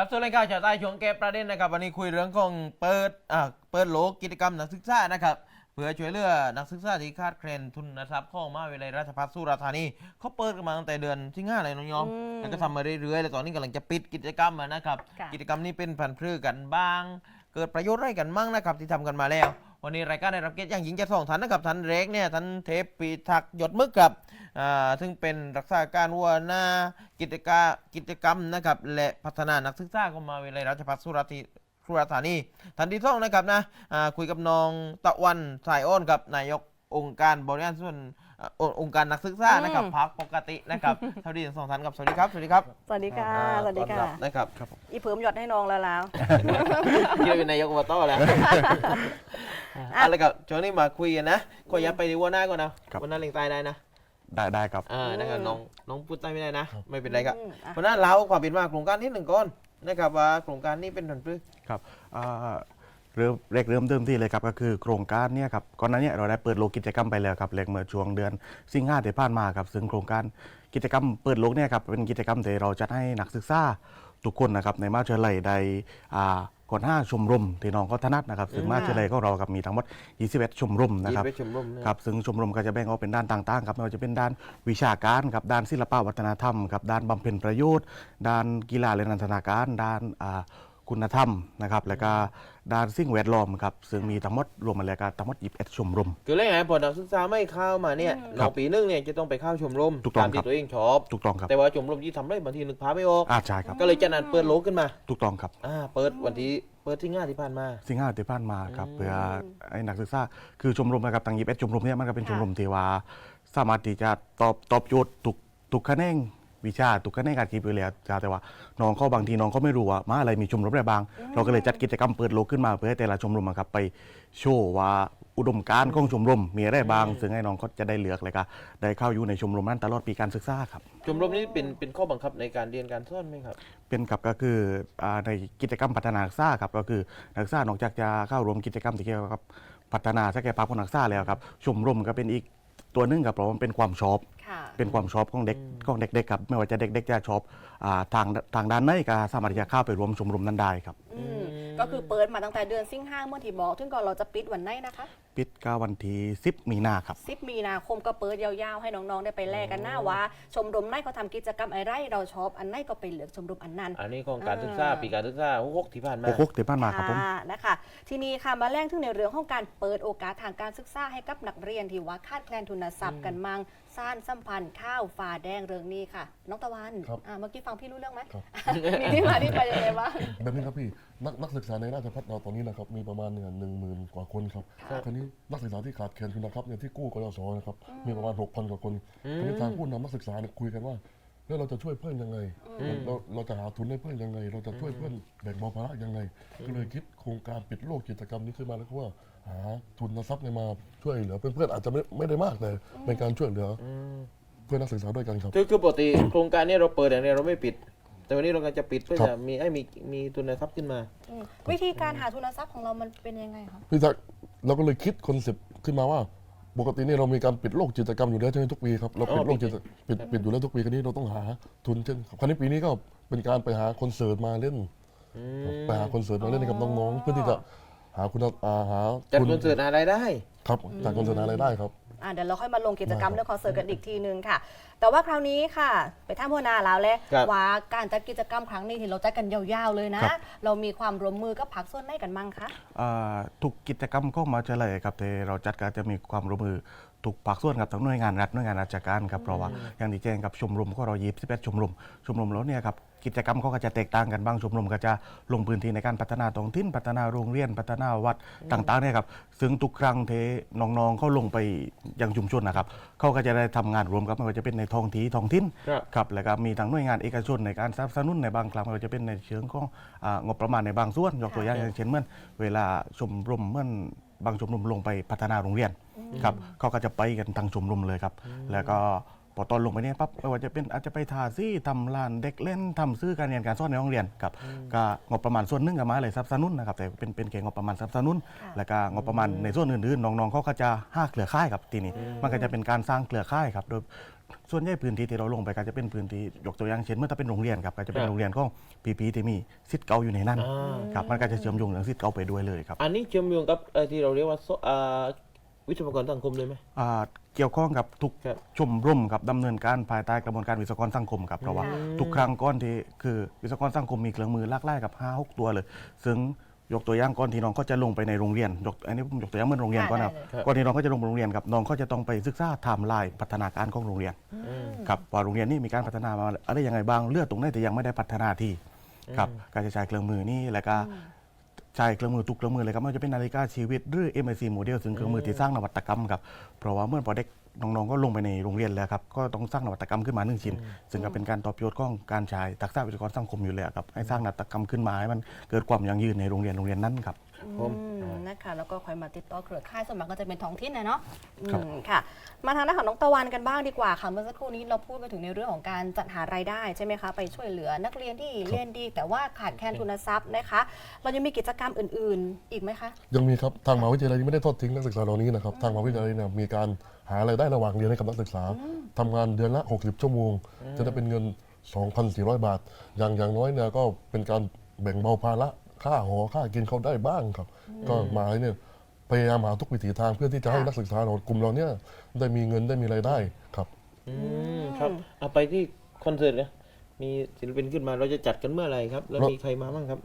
ครับส่วนรายการชาวใต้ช่วงเก็บประเด็นนะครับ วันนี้คุยเรื่องของเปิดอ่าเปิดโลกกิจกรรมนักศึกษานะครับเพื่อช่วยเหลือนักศึกษาที่ขาดแคลนทุนทรัพย์ของมหาวิทยาลัยราชภัฏสุราษฎร์ธานีเขาเปิดกันมาตั้งแต่เดือนสิงหาเลยน้องยอมอืมแล้วก็ทำมาเรื่อยๆแล้วตอนนี้กำลังจะปิดกิจกรรมอะนะครับ ค่ะ กิจกรรมนี้เป็นพันธุ์พืชกันบ้าง เกิดประโยชน์อะไรกันมั่งนะครับที่ทำกันมาแล้ว วันนี้รายการได้รับเกียรติอย่างยิ่งจากสองท่านนะครับท่านเล็กเนี่ยท่านเทพปีทักษ์หยดมึกครับอ่า ซึ่งเป็นรักษาการหัวหน้ากิจการกิจกรรมนะครับและพัฒนานักศึกษาของมหาวิทยาลัยราชภัฏสุราษฎร์ธานีสุราษฎร์ธานีท่านที่ท่องนะครับนะอ่าคุยกับน้องตะวันสายอ้อนกับนายกองค์การบริหารส่วนอ่าองค์การนักศึกษานะครับอืมพักปกตินะครับสวัสดีทั้งสองท่านครับสวัสดีครับสวัสดีครับสวัสดีค่ะอ่าสวัสดีต้อนค่ะรับนะครับอีเพิ่มหยดให้น้องแล้วแล้วคิดว่าเป็นนายกอบตแล้วอะอะไรกับช่วงนี้มาคุยกันนะก็อยับไปดีวัวหน้าก่อนนะครับวันหน้าเล็งใตายได้นะ ได้ได้ครับ อ่านะครับน้องน้องพูดใต้ไม่ได้นะ ไม่เป็นไรครับอืมอะวันหน้าเล่าความเป็นมาโครงการที่หนึ่งก่อนนะครับว่าโครงการนี้เป็นผลพลึกครับอ่าเริ่มเล็กเริ่มเดิมที่เลยครับก็คือโครงการเนี่ยครับก่อนหน้าเนี้เราได้เปิดโลกกิจกรรมไปแล้วครับเล็กเมื่อช่วงเดือนสิงหาที่ผ่านมาครับซึ่งโครงการกิจกรรมเปิดโลกเนี่ยครับเป็นกิจกรรมที่เราจัดให้นักศึกษา ทุกคนนะครับในมหาวิทยาลัยได้อ่าก่อนห้าชมรมที่น้องก็ถนัดนะครับซึ่งมหาวิทยาลัยของเราครับมีทั้งหมด21ชมรมนะครับไปชมรมนะ ครับซึ่งชมรมก็จะแบ่งออกเป็นด้านต่างๆครับไม่ว่าจะเป็นด้านวิชาการครับด้านศิลปวัฒนธรรมครับด้านบำเพ็ญประโยชน์ ด้านกีฬาและนันทนาการ ด้านอ่า คุณธรรมนะครับแล้วก็ด้านสิ่งแวดล้อมครับซึ่งมีทั้งหมดรวมมาแล้วก็ทั้งหมด21ชมรม คือเรื่องไงพอนักศึกษาไม่เข้ามาเนี่ยครัเราบปีหนึงเนี่ยจะต้องไปเข้าชมรมถูกต้องตามครัที่บ ตัวเองชอบถูกต้องครับแต่ว่าชมรมที่ทำได้บางทีนึกพาไม่ออกอาใช่ครับก็เลยจะนัดเปิดโลกขึ้นมาถูกต้องครับ อ่าเปิดวันที่เปิดที่ง่ายที่ผ่านมา สิ่งห้าที่ผ่านมาครับอืมเพื่อให้นักศึกษาคือชมรมนะครับตั้ง21ชมรมเนี่ยมันก็เป็นชมรมที่ว่าสามารถที่จะตอบตอบโจทย์ทุกทุกคะแนน วิชาทุกคะแนนการคิดไปแล้วแต่ว่าน้องเขาบางทีน้องเขาไม่รู้ว่ามาอะไรมีชมรมอะไรบ้าง เราก็เลยจัดกิจกรรมเปิดโลกขึ้นมาเพื่อให้แต่ละชมรมอะครับไปโชว์ว่าอุดมการณ์ของชมรมมีอะไรบ้างซึ่งให้น้องเขาจะได้เลือกเลยก็ได้เข้าอยู่ในชมรมนั้นตลอดปีการศึกษาครับ ชมรมนี้เป็นเป็นข้อบังคับในการเรียนการสอนไหมครับ เป็นครับก็คืออาในกิจกรรมพัฒนานักศึกษาครับก็คือนักศึกษานอกจากจะเข้าร่วมกิจกรรมที่เกี่ยวกับพัฒนาศักยภาพของนักศึกษาแล้วครับชมรมก็เป็นอีกตัวหนึงครับเพราะว่ามันเป็นความชอบค่ะ เป็นความชอบของเด็กของเด็กๆครับไม่ว่าจะเด็กๆจะชอบอาทางทางด้านไหนก็สามารถที่จะเข้าไปรวมชมรมนั้นได้ครับ อืมก็คือเปิดมาตั้งแต่เดือนสิงหาเมื่อที่บอกถึงก่อนเราจะปิดวันไหนนะคะ ปิดก็วันที่10มีนาครับ 10 มีนาคมก็เปิดยาวๆ ให้น้องๆ ได้ไปแลกกันหน้าว่า ชมรมไหนเขาทำกิจกรรมอะไรเราชอบอันไหนก็ไปเลือกชมรมอันนั้น อันนี้ของการศึกษาอ่า ปีการศึกษาหกที่ผ่านมา โอ้โหที่ผ่านมาครับผมค่ะนะคะ ทีนี้ค่ะมาแรงถึงในเรื่องของการเปิดโอกาสทางการศึกษาให้กับนักเรียนที่ว่าขาดแคลนทุนทรัพย์กันมั่ง สร้างสัมพันธ์ข้าวฟ้าแดงเรื่องนี้ค่ะ น้องตะวันครับอ่าเมื่อกี้ฟังพี่รู้เรื่องไหม ครับ มีที่มาที่ไปยังไงบ้าง แบบนี้ครับพี่นักนักศึกษาในราชภัฏเราตอนนี้นะครับมีประมาณเนี่ยหนึ่งหมื่นกว่าคนครับครับ คราวนี้นักศึกษาที่ขาดแคลนทุนทรัพย์เนี่ยที่กู้กยศนะครับมีประมาณหกพันกว่าคนอืมทีนี้ทางผู้นำนักศึกษาเนี่ยคุยกันว่า แล้วเราจะช่วยเพื่อนยังไง เราเราจะหาทุนให้เพื่อนยังไง เราจะช่วยเพื่อนแบ่งเบาภาระยังไง ก็เลยคิดโครงการปิดโลกกิจกรรมนี้ขึ้นมาแล้วก็ว่าหาทุนทรัพย์เนี่ยมาช่วยเหลือเพื่อนๆอาจจะไม่ไม่ได้มากแต่เป็นการช่วยเหลืออเพื่อนนักศึกษาด้วยกันครับ คือคือปกติโครงการนี้เราเปิดอย่างเดียวเราไม่ปิด แต่วันนี้เราก็จะปิดเพื่อครับจะมีให้มีมีทุนทรัพย์ขึ้นมาอืมวิธีการหาทุนทรัพย์ของเรามันเป็นยังไงคะพี่จักรเราก็เลยคิดคอนเซปต์ขึ้นมาว่า ปกติเนี่ยเรามีการปิดโลกจิตรกรรมอยู่แล้วใช่ไหมทุกปีครับเราปิดอ๋อโลกจิตปิดปิดปิดอยู่แล้วทุกปีคราวนี้เราต้องหาทุนเช่นคราวนี้ปีนี้ก็เป็นการไปหาคอนเสิร์ตมาเล่นอืครับมไปหาคอนเสิร์ตมาเล่นให้กับน้องๆเพื่อที่จะหาคุณอ่าหาจัดทุคอนเสิร์ตหารายได้ ครับจากคอนเสิร์ตหารายได้ครับ อ่าเดี๋ยวเราค่อยมาลงกิจกรรมได้ครับเรื่องคอนเสิร์ตกันอีกทีนึงค่ะ แต่ว่าคราวนี้ค่ะ ไปท่ามพัวนาแล้วแหละครับว่าการจัดกิจกรรมครั้งนี้ที่เราจัดกันยาวๆเลยนะ ครับ เรามีความร่วมมือกับผักส่วนไหนกันมั่งคะ อ่าทุกกิจกรรมก็มาเฉลยครับแต่เราจัดก็จะมีความร่วมมือทุกภาคส่วนกับทั้งหน่วยงานรัฐหน่วยงานราชการครับเพราะว่าอย่างที่แจ้งกับชมรมก็เรายีบ11ชมรมชมรมแล้วเนี่ยครับ กิจกรรมเขาก็จะแตกต่างกันบางชมรมก็จะลงพื้นที่ในการพัฒนาท้องถิ่นพัฒนาโรงเรียนพัฒนาวัดต่างๆเนี่ยครับซึ่งทุกครั้งเทน้องๆเขาลงไปยังชุมชนนะครับเขาก็จะได้ทำงานรวมกับไม่ว่าจะเป็นในท้องที่ท้องถิ่นครับ ครับแล้วก็มีทางหน่วยงานเอกชนในการสนับสนุนในบางครั้งไม่ว่าจะเป็นในเชิงของอางบประมาณในบางส่วนยกตัวอย่างอย่างเช่นเมื่อเวลาชมรมเมื่อบางชมรมลงไปพัฒนาโรงเรียนครับเขาก็จะไปกันทางชมรมเลยครับ แล้วก็ พอตอนลงไปเนี่ยปั๊บไม่ว่าจะเป็นอาจจะไปทาซี่ทำลานเด็กเล่นทำซื้อการเรียนการสอนในห้องเรียนครับก็งบประมาณส่วนหนึ่งก็มาเลยสนับสนุนนะครับแต่เป็นเป็นเกณฑ์งบประมาณสนับสนุน แล้วก็งบประมาณในส่วนอื่นๆน้องๆเขาก็จะห้าเครือข่ายครับทีนี้มันก็จะเป็นการสร้างเครือข่ายครับโดยส่วนใหญ่พื้นที่ที่เราลงไปก็จะเป็นพื้นที่ยกตัวอย่างเช่นเมื่อถ้าเป็นโรงเรียนครับก็จะเป็นครับโรงเรียนของปีพีที่มีสิทธิ์เก่าอยู่ในนั้นอ่าครับมันก็จะเชื่อมโยงเรื่องสิทธิ์เก่าไปด้วยเลยครับอันนี้เชื่อมโยงกับเอ่อที่เราเรียกว่าโซอ่าวิศวกรสังคมเลยไหมอ่า เกี่ยวข้องกับทุกครับ ชมรมครับดำเนินการภายใต้กระบวนการวิศวกรสังคมครับเพราะว่าทุกครั้งก้อนที่คือวิศวกรสังคมมีเครื่องมือหลากหลายกับ5 6ตัวเลย ซึ่งยกตัวอย่างก่อนที่น้องก็จะลงไปในโรงเรียนยกอันนี้ผมยกตัวอย่างเหมื่อนโรงเรียนก่อนนะครับได้เลยครับก่อนที่น้องก็จะลงไปโรงเรียนครับน้องก็จะต้องไปศึกษาไทม์ไลน์พัฒนาการของโรงเรียน ครับว่าโรงเรียนนี้มีการพัฒนามาอะไรยังไงบ้างเลือดตรงไหนแต่ยังไม่ได้พัฒนาที่ครับการจะใช้เครื่องมือนี่แล้วก็ ใช้เครื่องมือทุกเครื่องมือเลยครับไม่ว่าจะเป็นนาฬิกาชีวิตหรือ MIC โมเดลซึ่งเครื่องมือที่สร้างนวัตกรรมครับเพราะว่าเมื่อพอเด็กน้องๆก็ลงไปในโรงเรียนแล้วครับก็ต้องสร้างนวัตกรรมขึ้นมาหนึ่งชิ้น ซึ่งก็เป็นการตอบโจทย์ของการใช้ทักษะวิทยากรสังคมอยู่แล้วครับให้สร้างนวัตกรรมขึ้นมาให้มันเกิดความยั่งยืนในโรงเรียนโรงเรียนนั้นครับ ผม อืมนะคะแล้วก็คอยมาติดต่อเครือข่ายสวนมัครก็จะเป็นท้องถิ่นนะเนาะครับ อืมค่ะ มาทางด้านของน้องตะวันกันบ้างดีกว่าค่ะเมื่อสักครู่นี้เราพูดมาถึงในเรื่องของการจัดหารายได้ใช่ไหมคะไปช่วยเหลือนักเรียนที่เรียนดี แต่ว่าขาดแคลนทุนทรัพย์นะคะ เรายังมีกิจกรรมอื่น ๆ อีกไหมคะ ยังมีครับทางมหาวิทยาลัยไม่ได้ทอดทิ้งนักศึกษาเหล่านี้นะครับทางมหาวิทยาลัยเนี่ยมีการหารายได้ระหว่างเรียนให้กับนักศึกษาทำงานเดือนละ 60 ชั่วโมง จะได้เป็นเงิน 2,400 บาท อย่างอย่างน้อยเนี่ยก็เป็นการแบ่งเบาภาระ ค่าหอค่ากินเขาได้บ้างครับ ก็มหาลัยเนี่ยพยายามหาทุกวิถีทางเพื่อที่จะให้ค่ะนักศึกษาเรากลุ่มเราเนี่ยได้มีเงินได้มีรายได้ครับอืมครับเอาไปที่คอนเสิร์ตเนี่ยมีศิลปินขึ้นมาเราจะจัดกันเมื่อไหร่ครับ แล้วเรามีมีใครมาบ้างครับ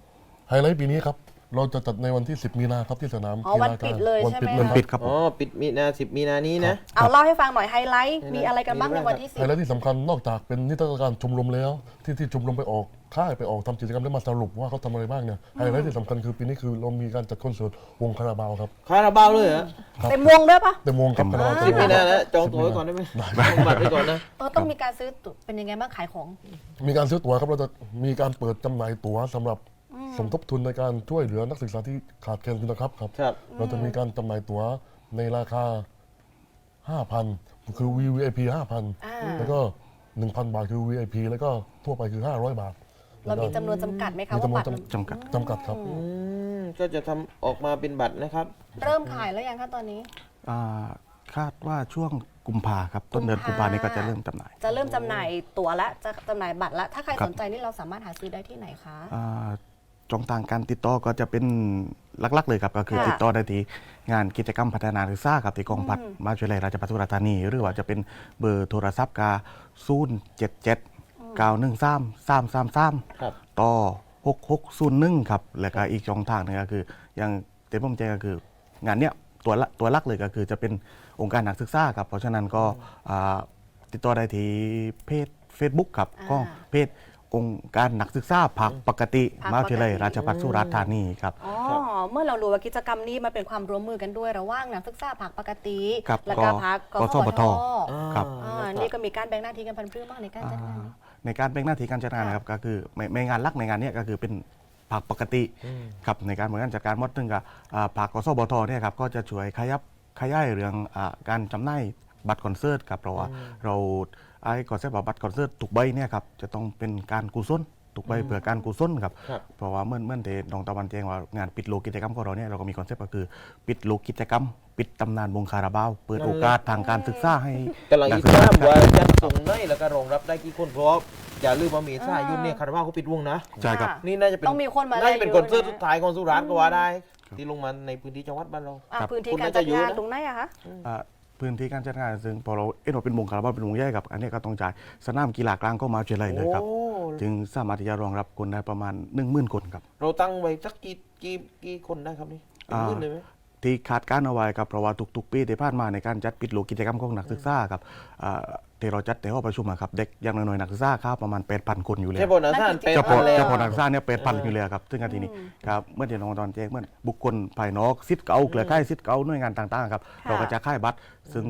ไฮไลท์ปีนี้ครับ เราจะจัดในวันที่ 10 มีนาครับที่สนามอ๋อวันฬาปิการดเลยวันใช่ไหมปิดเลยคะปิดครับผอ๋อมปิดมีนาสิบมีนานี้นะ เอาเล่าให้ฟังหน่อยไฮไลท์มีอะไรกันบ้างมีในอะไรวันที่สิไฮไลท์ที่สำคัญนอกจากเป็นนิทรรศการชมรมแล้ว ที่ที่ชมรมไปออกค่ายไปออกทำกิจกรรมแล้วมาสรุปว่าเขาทำอะไรบ้างเนี่ยไฮไลท์ที่สำคัญคือปีนี้คือเรามีการจัดคอนเสิร์ตวงคาราบาวครับคาราบาวเลยเหรอครับเต็มวงด้วยปะเต็มวงครับคาราบาวสิเต็บมวมีงนาแล้วจองตั๋วไว้ก่อนได้ไหมจองบัตรไว้ก่อนนะ เออต้องมีการซื้อตั๋วเป็นยังไงบ้างขายของ มีการซื้อตั๋วครับเราจะมีการเปิดจำหน่ายตั๋วสำหรับ สมทบทุนในการช่วยเหลือนักศึกษาที่ขาดแคลนทุนทรัพย์ครับ ครับ เราจะมีการจำหน่ายตั๋วในราคา 5,000 คือ VVIP อ่า 5,000 แล้วก็ 1,000 บาทคือ VIP แล้วก็ทั่วไปคือ 500 บาทเรามีจำนวนจำกัดไหมคะมีว่าจำนวบันตรจำจำกัด จำกัดครับ อืมก็จะทำออกมาเป็นบัตรนะครับ เริ่มขายแล้วยังคะตอนนี้ อ่าคาดว่าช่วงกุมภาครับ ต้นเดือนกุมภานี้ก็จะเริ่มจำหน่ายจะเริ่มจำหน่ายตั๋วและจะจำหน่ายบัตรละถ้าใครครับสนใจนี่เราสามารถหาซื้อได้ที่ไหนคะ อ่า ช่องทางการติดต่อก็จะเป็นหลักๆเลยครับ ก็คือค่ะติดต่อได้ที่งานกิจกรรมพัฒนาศึกษาครับที่กองพัฒน์มหาวิทยาลัยราชภัฏสุราษฎร์ธานี หรือว่าจะเป็นเบอร์โทรศัพท์กา0 7 7 9 1 3 3 3 3ครับ ต่อ6601ครับ แล้วก็อีกช่องทางหนึงก็คืออย่างเต็มผมแจ้งก็คือ งานเนี้ยตัวละตัวหลักเลยก็คือจะเป็นองค์การนักศึกษาครับ เพราะฉะนั้นก็อ่าติดต่อได้ที่เพจ Facebook ครับอ่าก็เพจ องค์การนักศึกษาภาคปกติภาคมหาวิทยาลัยปกติราชภัฏสุราษฎร์ธานีครับ อ๋อ เมื่อเรารู้ว่ากิจกรรมนี้มันเป็นความร่วมมือกันด้วยระหว่างนักศึกษาภาคปกติครับแล้วก็ภาคกกสบทครับ อ่านี่ก็มีการแบ่งหน้าที่กันพันธุ์พื้นบ้างในการจัดงานนี้ ในการแบ่งหน้าที่การจัดงานนะครับก็คือไม่ไม่งานหลักในงานเนี้ยก็คือเป็นภาคปกติครับในการบริหารจัดการมดถึงกับอ่าภาคกสบทเนี่ยครับก็จะช่วยขยับขยายเรื่องอาการจำหน่ายบัตรคอนเสิร์ตครับเพราะว่าเรา ไอ้คอนเซ็ปต์ว่าบัตรคอนเสิร์ตทุกใบเนี่ยครับจะต้องเป็นการกุศลทุกใบเพื่อการกุศลครับครับ เพราะว่าเมื่อเมื่อเทน้องตะวันแจ้งว่างานปิดโลกกิจกรรมของเราเนี่ยเราก็มีคอนเซ็ปต์ก็คือ ปิดโลกกิจกรรม ปิดตำนานวงคาราบาว เปิดโอกาสทางการศึกษาให้กำลังอีกศึทราบครับว่าจะส่งได้แล้วก็รองรับได้กี่คนเพราะอย่าลืมว่ามีท่ายุ่นเนี่ยคาราบาวเขาปิดวงนะ ใช่ครับค่ะนี่น่าจะเป็นต้องมีคนมาน่าจะเป็นได้คอนเสิร์ตเยอะนะ สุดท้ายของสุราษฎร์ก็ว่าได้ ที่ลงมาในพื้นที่จังหวัดบ้านเรา อ่าครับ พื้นที่คุณการน่าจัจะดอยู่งานนะ ตรงไหนอะคะ อ่า พื้นที่การจัดงานซึ่งพอเราเอ็นว่าเป็นวงคาราบาวเป็นวงใหญ่ครับ อันนี้ก็ต้องจ่ายสนามกีฬากลางก็มาเฉลยเลยครับ โอ้จึงสามารถที่จะรองรับคนได้ประมาณ1 0,000คนครับ เราตั้งไว้สักกี่กี่กี่คนได้ครับนี่เป็นอ่า หมื่นเลยไหม ที่คาดการณ์เอาไว้ครับเพราะว่าทุกๆปีที่ผ่านมาในการจัดปิดโลกกิจกรรมของนักศึกษาครับอ่า ที่เราจัดในห้องประชุมอะครับเด็กอย่างน้อยๆนักศึกษาครับประมาณ8,000คนอยู่แล้วใช่ปะนะท่านเป็นเฉพาะแล้ว เฉพาะนักศึกษาเนี่ยเป็ดพันอยู่เลยครับ ซึ่งอันทีนี้ครับเมื่อเดือนน้องตอนแจ้งเมื่อบุคคลภายนอกสิทธิ์เก่าเครือข่ายสิทธิ์เก่าหน่วยงานต่างๆครับเราก็จะค่ายบัตร ซึ่ง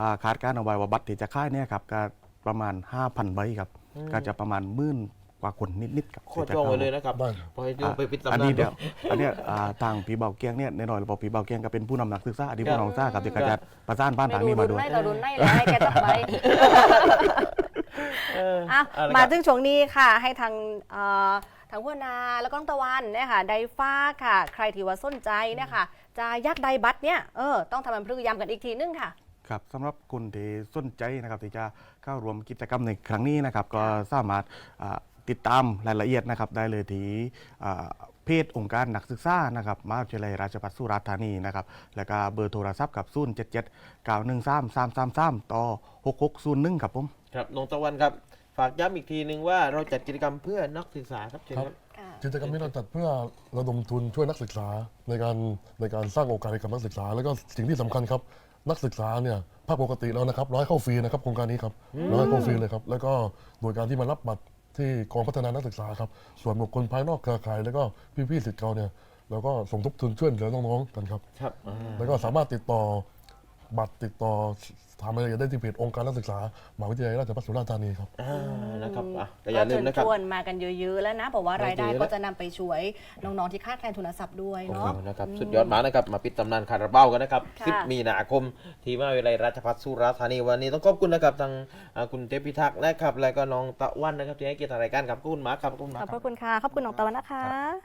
อ่าคาดการณ์เอาไว้ว่าบัตรที่จะค่ายเนี่ยครับก็ประมาณ 5,000ใบครับก็จะประมาณหมื่น กว่าคนนิดๆครับโคตรจ้องไว้เลยนะครับได้ครับ พอให้ดูไปปิดตำอันนานนี้เดี๋ยวอันเนี้ยอ่าทางปีเบาเกียงเนี่ยแน่นอนเราบอกปีเบาเกียงก็เป็นผู้นำนักศึกษาอดีตผู้นำนักศึกษาครับที่กระจัดประสานบ้านไม่ทางดูนี้รุมานด้วย ไม่ต่อรุนไม่เลยให้แกจับไปเอออะเอละมาครับถึงช่วงนี้ค่ะ ให้ทางเอ่อทางหัวหนาแล้วก็น้องตะวันเนี่ยค่ะไดฟ้าค่ะ ใครที่ว่าสนใจเนี่ยค่ะจะยักไดบัตรเนี่ยเออต้องทำมันพฤติกรรมกันอีกทีนึงค่ะ ครับสำหรับคนที่สนใจนะครับที่จะเข้าร่วมกิจกรรมในครั้งนี้นะครับ ก็สามารถอ่า ติดตามรายละเอียดนะครับได้เลยที่อ่าเพจองค์การนักศึกษานะครับมหาวิทยาลัยราชภัฏสุราษฎร์ธานีนะครับแล้วก็เบอร์โทรศัพท์กับ0 7 7 9 1 3 3 3 3 ต่อ 6601 ครับผม ครับน้องตะวันครับฝากย้ำอีกทีหนึ่งว่าเราจัดกิจกรรมเพื่อนักศึกษาครับเชิญครับกิจกรรมนี้เราจัดเพื่อระดมทุนช่วยนักศึกษาในการในการสร้างโอกาสให้กับนักศึกษา แล้วก็สิ่งที่สำคัญครับ นักศึกษาเนี่ยภาพปกติแล้วนะครับร้อยเข้าฟรีนะครับโครงการนี้ครับร้อยเข้าฟรีเลยครับแล้วก็โดยการที่มารับบัตร ที่กองพัฒนานักศึกษาครับ ส่วนบุคคลภายนอกเครือข่าย แล้วก็พี่ๆสิทธิ์เก่าเนี่ยเราก็สมทบทุนช่วยเหลือน้องๆกันครับ ครับอ่า แล้วก็สามารถติดต่อ บัตรติดต่อถามรายละเอียดได้ที่เพจองค์การนักศึกษามหาวิทยาลัยราชภัฏสุราษฎร์ธานีครับ อ่านะครับอะก็อย่าลืมนะครับ ชวนมากันเยอะๆแล้วนะบอกว่ารายได้เยอะๆก็จะนำไปช่วยน้องๆที่คาดแคลนทุนทรัพย์ด้วยโอ้โหเนาะนะครับสุดยอดมากนะครับ มาปิดตำนานคาราบาวกันนะครับ ค่ะ 10 มีนาคม ที่มหาวิทยาลัยราชภัฏสุราษฎร์ธานีวันนี้ต้องขอบคุณนะครับทางอ่าคุณเทพิทักษ์นะครับ แล้วก็น้องตะวันนะครับที่ให้เกียรติทางรายการครับขอบคุณมากครับขอบคุณขมากอบคพรับ ระคุณค่ะ ขอบคุณน้องตะวันนะคะ